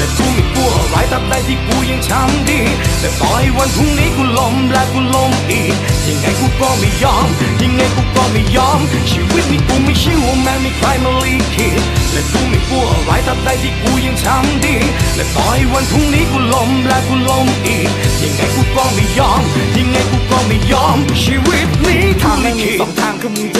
และกูไม่กลัวอะไรตราบใดที่กูยังทำดี แต่ต่อให้วันพรุ่งนี้กูล้มและกูล้มอีก ยังไงกูก็ไม่ยอม ยังไงกูก็ไม่ยอม ชีวิตนี้กูไม่ใช่ว่าแม่ม่ใครมาลีคิดและกูไม่กลัวอะไรตราบใดที่กูยังทำดี และต่อให้วันพรุ่งนี้กูล้มและกูล้มอีก ยังไงกูก็ไม่ยอม ยังไงกูก็ไม่ยอม ชีวิตนี้ทางไม่แม่งมีคิดสองทางคือมึงจะหนีหรือ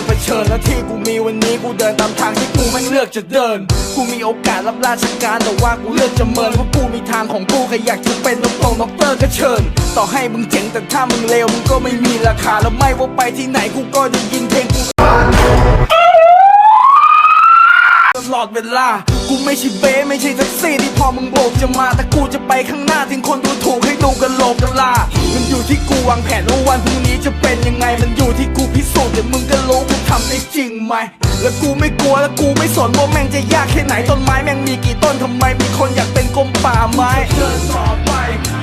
มเผชิญและที่กูมีวันนี้กูเดินตามทางที่กูแม่งเลือกจะเดิน กูมีโอกาสรับราชการแต่ว่ากูเลือกจะเมินเพราะกูมีทางของกูแค่อยากจะเป็นด็อกเตอร์ด็อกเตอร์ก็เชิญ ต่อให้มึงเจ๋งแต่ถ้ามึงเลวมึงก็ไม่มีราคาแล้วไม่ว่าไปที่ไหนกูก็ได้ยินเพลงกูตลอดเวลา กูไม่ใช่เบ้ไม่ใช่แท็กซี่ที่พอมึงโบกจะมาแต่กูจะไปข้างหน้าทิ้งคนดูถูกให้ดูกันโหลกกันลามันอยู่ที่กูวางแผนว่าวันพรุ่งนี้จะเป็นยังไง ได้จริงไหม แล้วกูไม่กลัวแล้วกูไม่สนว่าแม่งจะยากแค่ไหนต้นไม้แม่งมีกี่ต้นทำไมมีคนอยากเป็นกรมป่าไม้เดินต่อไป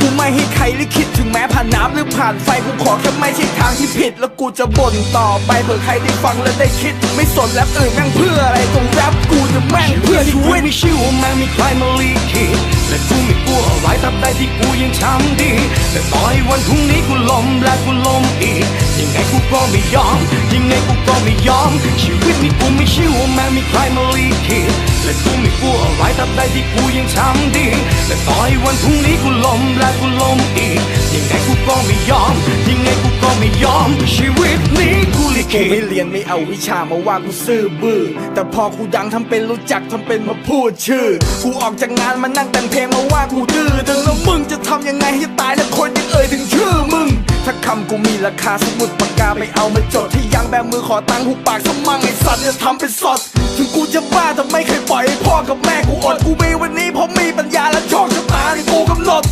กูไม่ให้ใครลิขิตถึงแม้ผ่านน้ำหรือผ่านไฟกูขอแค่ไม่ใช่ทางที่ผิด แล้วกูจะบ่นต่อไปเผื่อใครได้ฟังแล้วได้คิด ไม่สนแรปอื่นแม่งเพื่ออะไรตรงแรปกูจะแม่งเพื่อชีวิตไม่ใช่ว่าแม่งมีใครมาลีคิดและกูไม่กลัวอะไรตราบใดที่กูยังทำดีแต่ต่อให้วันพรุ่งนี้กูล้มและกูล้มอีกยังไงกูก็ไม่ยอมยังไง ไม่ยอม ชีวิตนี้กูไม่ใช่ว่าแม่มีใครมาลีคิดและกูไม่กลัวอะไรตราบใดที่กูยังทำดีแต่ต่อให้วันพรุ่งนี้กูล้มและกูล้มอีก ยังไงกูก็ไม่ยอม ยังไงกูก็ไม่ยอม ชีวิตนี้กูลิกูขิไม่เรียนไม่เอาวิชามาว่ากูซื่อบื้อ แต่พอกูดังทำเป็นรู้จักทำเป็นมาพูดชื่อ กูออกจากงานมานั่งแต่งเพลงมาว่ากูดื้อดึงแล้วมึงจะทำยังไงให้ตายแล้ว กูมีราคาสมุดปากกาไปเอามาจดที่ยังแบมือขอตังค์หูปากสมังไอสัตว์จะทำเป็นสดถึงกูจะบ้าแต่ไม่เคยปล่อยให้พ่อกับแม่กูอดกูมีวันนี้เพราะมีปัญญาและโชคชะตาที่กูกำหนด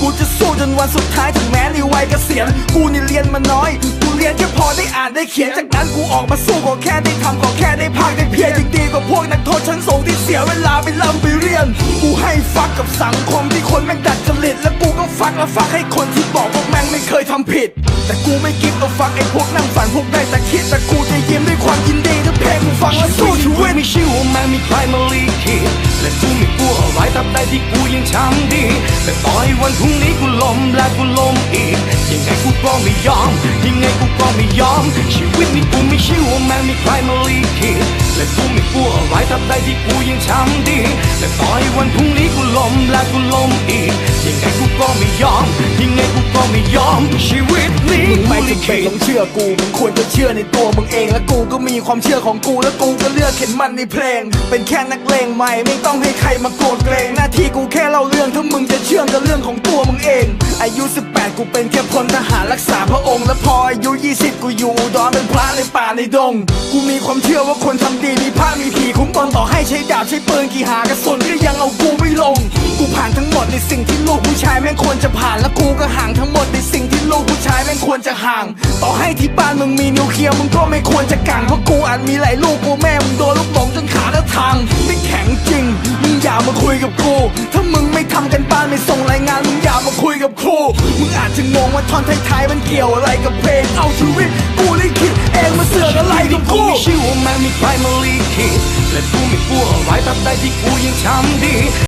กูจะสู้จนวันสุดท้ายถึงแม้ในวัยเกษียณกูนี่เรียนมาน้อยกูเรียนแค่พอได้อ่านได้เขียนจากนั้นกูออกมาสู้ก็แค่ได้ทำก็แค่ได้พากได้เพียรยังดีกว่าพวกนักโทษชั้นสูงที่เสียเวลาไปล่ำไปเรียน กูให้ฟักกับสังคมที่คนแม่งดัดจริตและกูก็ฟักและฟักให้คนที่บอกว่าแม่งไม่เคยทำผิด แต่กูไม่กินเอาฟังไอ้พวกนั่งฝันพวกได้แต่คิดแต่กูจะยิ้มด้วยความยินดีถ้าเพลงกูฟังแล้วสู้ชีวิตไม่ใช่ว่าแม่มีใครมาลีขีดและกูไม่กลัวอะไรตราบใดที่กูยังช้ำดี แต่ต่อให้วันพรุ่งนี้กูล้มและกูล้มอีกยังไงกูก็ไม่ยอมยังไงกูก็ไม่ยอมชีวิตนี้กูไม่ใช่ว่าแม่มีใครมาลีขีด และกูไม่กลัวอะไรตราบใดที่กูยังทำดีแต่ต่อให้วันพรุ่งนี้กูล้มและกูล้มอีก ยังไงกูก็ไม่ยอม ยังไงกูก็ไม่ยอม ชีวิตนี้มึงไม่จำเป็นขิตต้องเชื่อกูมึงควรจะเชื่อในตัวมึงเอง และกูก็มีความเชื่อของกู และกูก็เลือกเข็นมันในเพลง เป็นแค่นักเลงใหม่ไม่ต้องให้ใครมาโกรธเกรงหน้าที่กูแค่เล่าเรื่องถ้ามึงจะเชื่อก็เรื่องของตัวมึงเอง อายุ 18 กูเป็นแค่พลทหารรักษาพระองค์ และพออายุ 20 กูอยู่ดอนเป็นพระในป่าในดง กูมีความเชื่อว่าคนทำดีมีพระมีผีคุ้มตนต่อให้ใช้ดาบใช้ปืนกี่หากระสุนก็ยังเอากูไม่ลง กูผ่านทั้งหมดในสิ่งที่ลูกผู้ชายแม่งควรจะผ่านและกูก็ห่างทั้งหมดในสิ่งที่ลูกผู้ชายแม่งควรจะห่าง ต่อให้ที่บ้านมึงมีนิวเคลียร์มึงก็ไม่ควรจะกังเพราะกูอาจมีหลายลูกกูแม่มึงโดนลูกหลงจนขาและทางไม่แข็งจริงมึงอย่ามาคุยกับกูถ้ามึงไม่ทำกันบ้านไม่ส่งรายงานมึงอย่ามาคุยกับครูมึงอาจจะงงว่าท่อนท้ายๆมันเกี่ยวอะไรกับเพลงเอาชีวิตกูได้คิดเองมาเสือกอะไรกับกูกูไม่เชื่อว่าแม่มีใครมาลีคิดและกูไม่กลัวอะไรตราบใดที่กูยังทำดี